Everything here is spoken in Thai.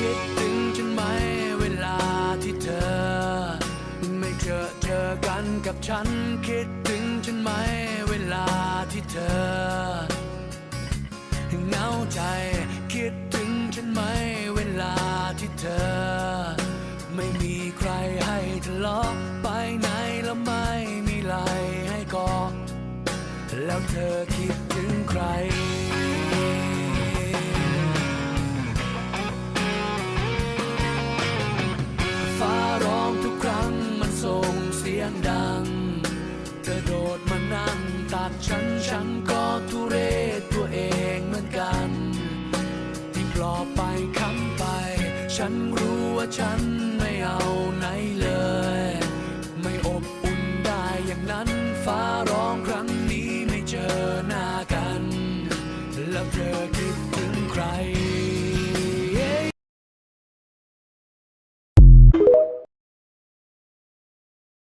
คิดถึงฉันไหมเวลาที่เธอ ไม่เจอเจอกันกับฉัน คิดถึงฉันไหมเวลาที่เธอเหงาใจคิดถึงฉันไหมเวลาที่เธอ ไม่มีใครให้ทะเลาะไปไหนแล้วไม่มีไหลให้กอดแล้วเธอคิดถึงใคร งดัง กระโดดมานั่งตัดฉันฉันก็ทุเรศตัวเองเหมือนกัน ที่ปลอบไปคำไป ฉันรู้ว่าฉันไม่เอาไหนเลย ไม่อบอุ่นได้อย่างนั้นฟ้าร้องครั้งนี้ไม่เจอ